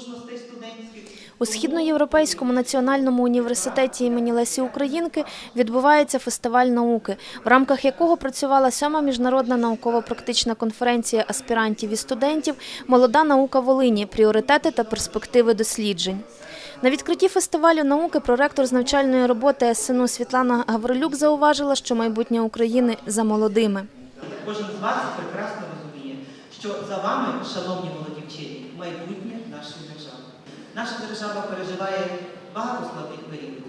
потужностей студентських. У Східноєвропейському національному університеті імені Лесі Українки відбувається фестиваль науки, в рамках якого працювала сьома міжнародна науково-практична конференція аспірантів і студентів Молода наука Волині. Пріоритети та перспективи досліджень. На відкритті фестивалю науки проректор з навчальної роботи СНУ Світлана Гаврилюк зауважила, що майбутнє України за молодими. Кожен з вас прекрасно що за вами, шановні молоді вчені, майбутнє нашої держави. Наша держава переживає багато складних періодів.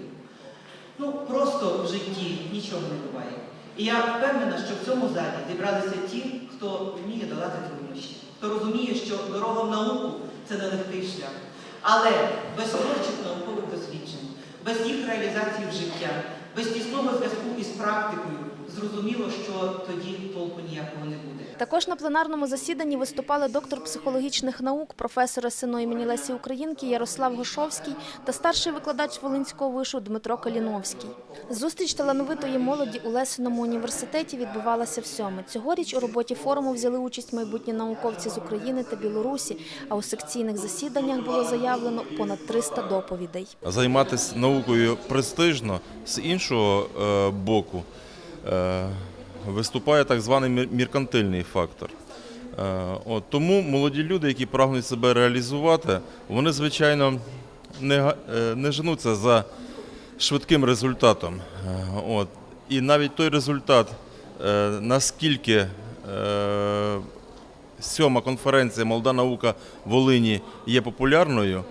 Ну, просто в житті нічого не буває. І я впевнена, що в цьому залі зібралися ті, хто вміє долати труднощі, хто розуміє, що дорога в науку це нелегкий шлях. Але без творчих наукових досліджень, без їх реалізації в життя, без тісного зв'язку із практикою, зрозуміло, що тоді толку буде. Також на пленарному засіданні виступали доктор психологічних наук, професор СНО імені Лесі Українки Ярослав Гошовський та старший викладач Волинського вишу Дмитро Каліновський. Зустріч талановитої молоді у Лесиному університеті відбувалася всьоме. Цьогоріч у роботі форуму взяли участь майбутні науковці з України та Білорусі, а у секційних засіданнях було заявлено понад 300 доповідей. займатися наукою престижно, з іншого е, боку е, виступає так званий мір- меркантильний фактор. Е, от, тому молоді люди, які прагнуть себе реалізувати, вони, звичайно, не, е, не женуться за швидким результатом. Е, От, і навіть той результат, наскільки сьома конференція Молода наука Волині є популярною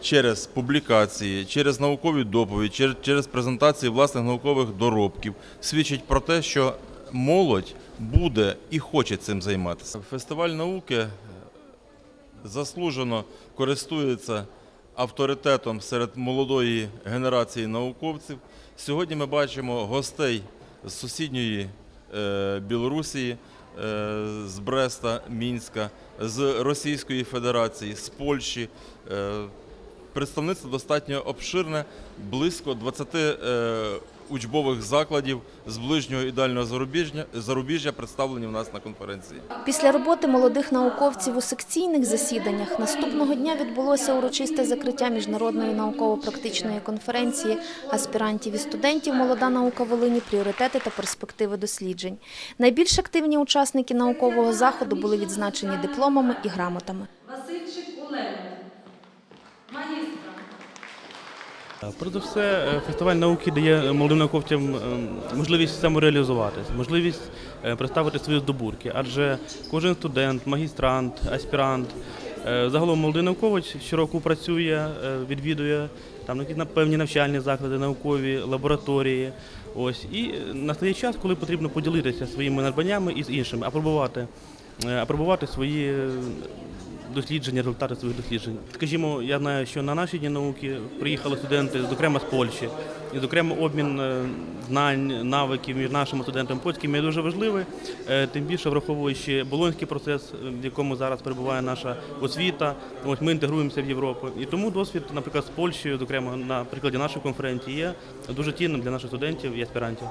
через публікації, через наукові доповіді, через, презентації власних наукових доробків, свідчить про те, що молодь буде і хоче цим займатися. Фестиваль науки е, заслужено користується авторитетом серед молодої генерації науковців. Сьогодні ми бачимо гостей з сусідньої е, Білорусі, е, з Бреста, Мінська, з Російської Федерації, з Польщі. Е, Представництво достатньо обширне, близько 20 е, учбових закладів з ближнього і дальнього зарубіжжя, зарубіжжя представлені в нас на конференції. Після роботи молодих науковців у секційних засіданнях наступного дня відбулося урочисте закриття міжнародної науково-практичної конференції аспірантів і студентів Молода наука Волині. Пріоритети та перспективи досліджень. Найбільш активні учасники наукового заходу були відзначені дипломами і грамотами. Васильчик Олена, магістра. Перш все, е, фестиваль науки дає молодим науковцям е, можливість самореалізуватись, можливість е, представити свої здобутки. Адже кожен студент, магістрант, аспірант, е, загалом молодий науковець щороку працює, е, відвідує там на- певні навчальні заклади, наукові лабораторії. Ось і е, настає час, коли потрібно поділитися своїми надбаннями із іншими, апробувати, е, апробувати свої е, дослідження, результати своїх досліджень. Скажімо, я знаю, що на наші дні науки приїхали студенти, зокрема з Польщі, і зокрема обмін е, знань, навиків між нашими студентами польськими дуже важливий, е, тим більше враховуючи болонський процес, е, в якому зараз перебуває наша освіта. Ось ми інтегруємося в Європу. І тому досвід, наприклад, з Польщею, зокрема на прикладі нашої конференції, є дуже цінним для наших студентів і аспірантів.